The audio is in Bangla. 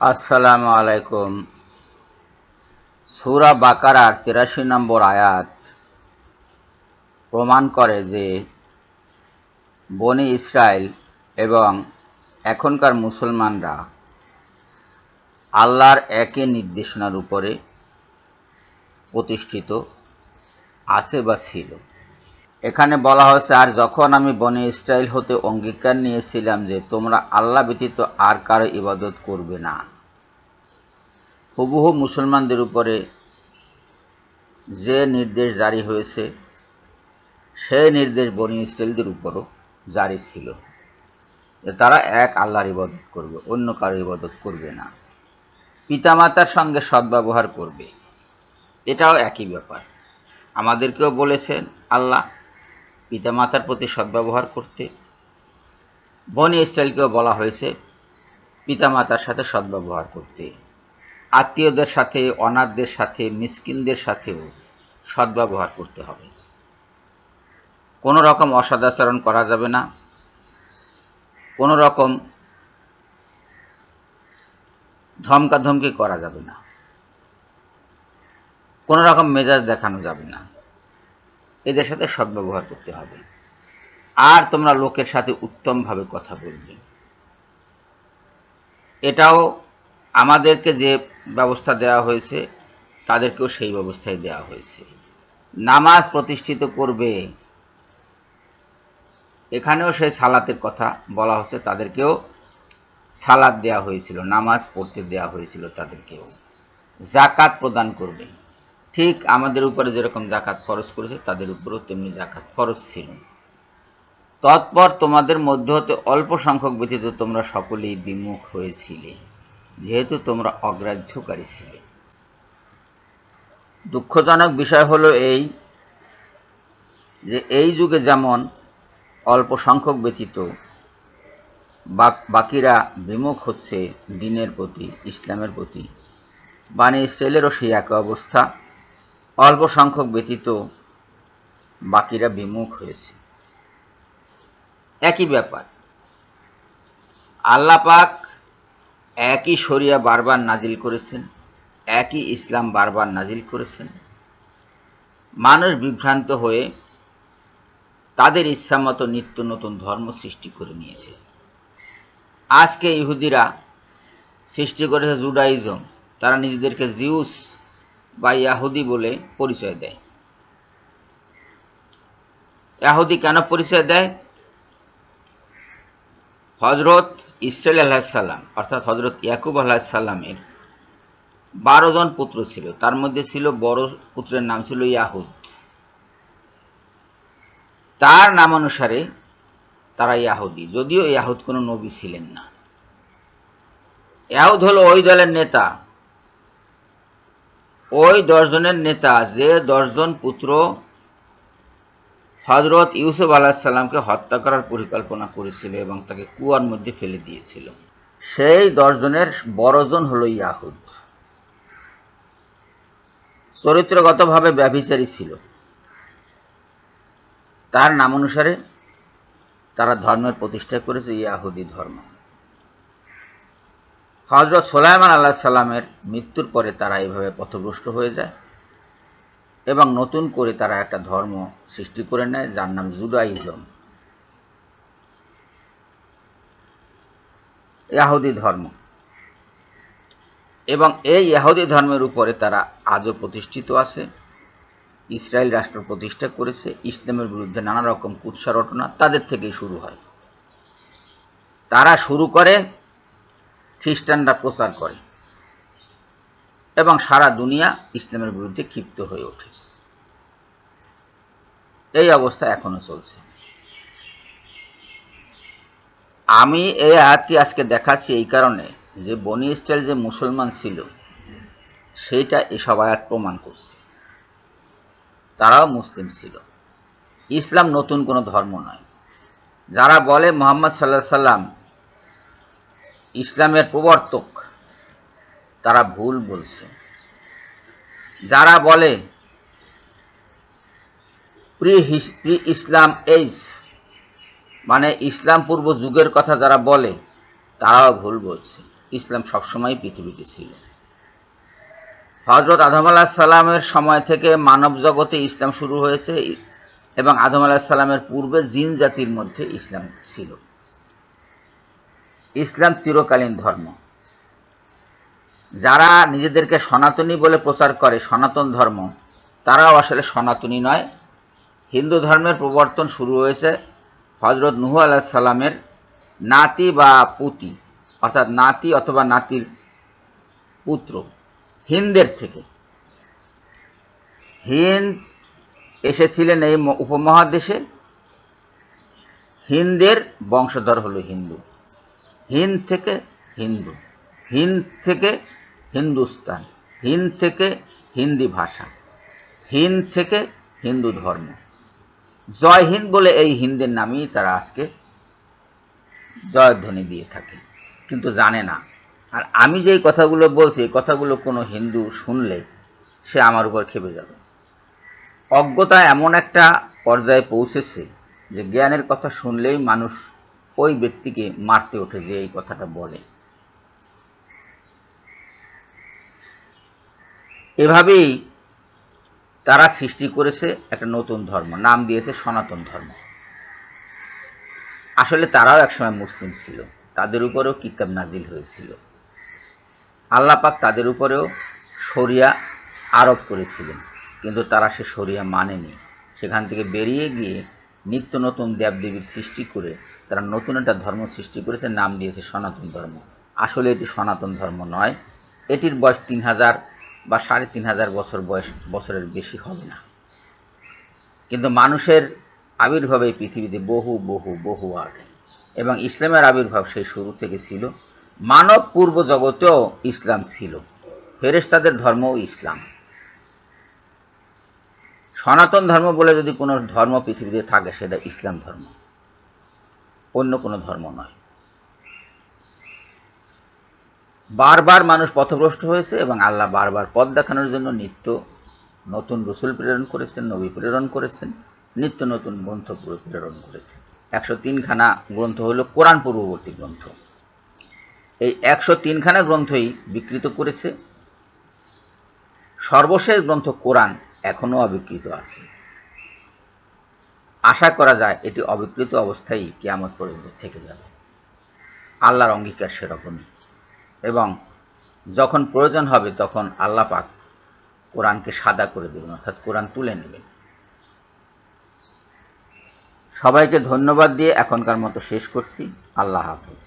আসসালামু আলাইকুম। সুরা বাকারার তিরাশি নম্বর আয়াত প্রমাণ করে যে বনি ইসরায়েল এবং এখনকার মুসলমানরা আল্লাহর একই নির্দেশনার উপরে প্রতিষ্ঠিত, আছে বা ছিল। এখানে বলা হয়েছে, আর যখন আমি বনে ইসরায়েল হতে অঙ্গীকার নিয়েছিলাম যে তোমরা আল্লাহ ব্যতীত আর কারও ইবাদত করবে না। হুবহু মুসলমানদের উপরে যে নির্দেশ জারি হয়েছে সেই নির্দেশ বনি ইসরায়েলদের উপরও জারি ছিল। তারা এক আল্লাহর ইবাদত করবে, অন্য কারও ইবাদত করবে না। পিতামাতার সঙ্গে সদ্ব্যবহার করবে। এটাও একই ব্যাপার। আমাদেরকেও বলেছেন আল্লাহ পিতামাতার প্রতি সদ্ব্যবহার করতে। বনি ইসরায়েলকেও বলা হয়েছে পিতামাতার সাথে সদ্ব্যবহার করতে। আত্মীয়দের সাথে, অনাথদের সাথে, মিসকিনদের সাথেও সদ্ব্যবহার করতে হবে। কোনো রকম অসদাচরণ করা যাবে না। কোনো রকম ধমকাধমকি করা যাবে না। কোনো রকম মেজাজ দেখানো যাবে না। এদের সাথে সদ্ব্যবহার করতে হবে। আর তোমরা লোকের সাথে উত্তমভাবে কথা বলবে। এটাও আমাদেরকে যে ব্যবস্থা দেওয়া হয়েছে, তাদেরকেও সেই ব্যবস্থায় দেওয়া হয়েছে। নামাজ প্রতিষ্ঠিত করবে, এখানেও সেই সালাতের কথা বলা হচ্ছে, তাদেরকেও সালাদ দেওয়া হয়েছিল, নামাজ পড়তে দেওয়া হয়েছিল তাদেরকেও। জাকাত প্রদান করবে। ঠিক আমাদের উপরে যেরকম জাকাত ফরজ করেছে, তাদের উপরেও তেমনি জাকাত ফরজ ছিল। তৎপর তোমাদের মধ্য হতে অল্প সংখ্যক ব্যতীত তোমরা সকলেই বিমুখ হয়েছিলে, যেহেতু তোমরা অগ্রাহ্যকারী ছিলে। দুঃখজনক বিষয় হলো এই যে এই যুগে যেমন অল্প সংখ্যক ব্যতীত বাকিরা বিমুখ হচ্ছে দিনের প্রতি, ইসলামের প্রতি বানি ইসরায়েলেরও সেই এক অবস্থা, অল্প সংখ্যক ব্যতীত বাকিরা বিমুখ হয়েছে। একই ব্যাপার। আল্লাহ পাক একই শরিয়া বারবার নাজিল করেছেন, একই ইসলাম বারবার নাজিল করেছেন। মানুষ বিভ্রান্ত হয়ে তাদের ইচ্ছা মতো নিত্য নতুন ধর্ম সৃষ্টি করে নিয়েছে। আজকে ইহুদিরা সৃষ্টি করেছে জুডাইজম, তারা নিজেদেরকে জিউস বা ইয়াহুদি বলে পরিচয় দেয়। ইয়াহুদি কেন পরিচয় দেয়? হজরত ইসরায়েল আলাহিসাল্লাম অর্থাৎ হজরত ইয়াকুব আলাহিসাল্লামের বারো জন পুত্র ছিল। তার মধ্যে ছিল বড় পুত্রের নাম ছিল ইয়াহুদ। তার নাম অনুসারে তারা ইয়াহুদি, যদিও ইয়াহুদ কোনো নবী ছিলেন না। ইয়াহুদ হলো ওই দলের নেতা। ওই দশজনের নেতা, যে দশজন পুত্র হজরত ইউসুফ আলাহিসাল্লামকে হত্যা করার পরিকল্পনা করেছিল এবং তাকে কুয়ার মধ্যে ফেলে দিয়েছিল। সেই দশজনের বড়জন হল ইয়াহুদ। চরিত্রগতভাবে ব্যভিচারী ছিল। তার নাম অনুসারে তারা ধর্মের প্রতিষ্ঠা করেছে ইয়াহুদি ধর্ম। হজরত সোলাইমান আল্লাহ সাল্লামের মৃত্যুর পরে তারা এভাবে পথভ্রষ্ট হয়ে যায়। এবং নতুন করে তারা একটা ধর্ম সৃষ্টি করে নেয়, যার নাম জুডাইজম ইয়াহুদি ধর্ম। এবং এই ইয়াহুদি ধর্মের উপরে তারা আজও প্রতিষ্ঠিত আছে, ইসরায়েল রাষ্ট্র প্রতিষ্ঠা করেছে, ইসলামের বিরুদ্ধে নানা রকম কুৎসা রটনা তাদের থেকেই শুরু হয়। তারা শুরু করে, খ্রিস্টানরা প্রচার করে। এবং সারা দুনিয়া ইসলামের বিরুদ্ধে ক্ষিপ্ত হয়ে ওঠে। এই অবস্থা এখনও চলছে। আমি এই আয়াতটি আজকে দেখাচ্ছি এই কারণে যে বনি ইসরায়েল যে মুসলমান ছিল, সেইটা এসব আয়াত প্রমাণ করছে। তারাও মুসলিম ছিল। ইসলাম নতুন কোনো ধর্ম নয়। যারা বলে মোহাম্মদ সাল্লাহ সাল্লাম ইসলামের প্রবর্তক, তারা ভুল বলছে। যারা বলে প্রি প্রি ইসলাম এইজ মানে ইসলাম পূর্ব যুগের কথা যারা বলে, তারাও ভুল বলছে। ইসলাম সবসময় পৃথিবীতে ছিল। হজরত আদম আলাহ সাল্লামের সময় থেকে মানব জগতে ইসলাম শুরু হয়েছে এবং আদম আলাহ সাল্লামের পূর্বে জিন জাতির মধ্যে ইসলাম ছিল। ইসলাম চিরকালীন ধর্ম। যারা নিজেদেরকে সনাতনী বলে প্রচার করে, সনাতন ধর্ম, তারাও আসলে সনাতনী নয় হিন্দু ধর্মের প্রবর্তন শুরু হয়েছে হজরত নুহু আলাহ সাল্লামের নাতি বা পুতি, অর্থাৎ নাতি অথবা নাতির পুত্র, হিন্দের থেকে। হিন্দ এসেছিলেন এই উপমহাদেশে। হিন্দের বংশধর হলো হিন্দু। হিন্দ থেকে হিন্দু। হিন্দ থেকে হিন্দুস্তান। হিন্দ থেকে হিন্দি ভাষা। হিন্দ থেকে হিন্দু ধর্ম। জয় হিন্দ বলে এই হিন্দের নামেই তারা আজকে জয়ধ্বনি দিয়ে থাকে। কিন্তু জানে না। আর আমি যেই কথাগুলো বলছি, এই কথাগুলো কোনো হিন্দু শুনলে সে আমার উপর খেপে যাবে। অজ্ঞতা এমন একটা পর্যায়ে পৌঁছেছে যে জ্ঞানের কথা শুনলেই মানুষ ওই ব্যক্তিকে মারতে ওঠে যে এই কথাটা বলে। এভাবেই তারা সৃষ্টি করেছে একটা নতুন ধর্ম, নাম দিয়েছে সনাতন ধর্ম। আসলে তারাও একসময় মুসলিম ছিল, তাদের উপরেও কিতাব নাজিল হয়েছিল। আল্লাহ পাক তাদের উপরেও শরিয়া আরোপ করেছিলেন, কিন্তু তারা সে শরিয়া মানেনি। সেখান থেকে বেরিয়ে গিয়ে নিত্য নতুন দেবদেবীর সৃষ্টি করে, তারা নতুন একটা ধর্ম সৃষ্টি করেছে, নাম দিয়েছে সনাতন ধর্ম। আসলে এটি সনাতন ধর্ম নয়, এটির বয়স তিন হাজার বা সাড়ে তিন হাজার বছর বয়স, বছরের বেশি হবে না। কিন্তু মানুষের আবির্ভাব এই পৃথিবীতে বহু বহু বহু আগে। এবং ইসলামের আবির্ভাব সেই শুরু থেকে ছিল। মানব পূর্ব জগতেও ইসলাম ছিল। ফেরেশতাদের ধর্মও ইসলাম। সনাতন ধর্ম বলে যদি কোনো ধর্ম পৃথিবীতে থাকে, সেটা ইসলাম ধর্ম। অন্য কোনো ধর্ম নয়। বারবার মানুষ পথভ্রষ্ট হয়েছে এবং আল্লাহ বারবার পথ দেখানোর জন্য নিত্য নতুন রসুল প্রেরণ করেছেন, নবী প্রেরণ করেছেন, নিত্য নতুন গ্রন্থ প্রেরণ করেছেন। একশো তিনখানা গ্রন্থ হলো কোরআন পূর্ববর্তী গ্রন্থ। এই একশো তিনখানা গ্রন্থই বিকৃত করেছে। সর্বশেষ গ্রন্থ কোরআন এখনও অবিকৃত আছে। আশা করা যায় এটি অবিকৃত অবস্থায় কেয়ামত পর্যন্ত থেকে যাবে। আল্লাহর অঙ্গীকার সেরকমই। এবং যখন প্রয়োজন হবে তখন আল্লাহ পাক কোরআনকে সাদা করে দেবেন, অর্থাৎ কোরআন তুলে নেবেন। সবাইকে ধন্যবাদ দিয়ে এখনকার মতো শেষ করছি। আল্লাহ হাফিজ।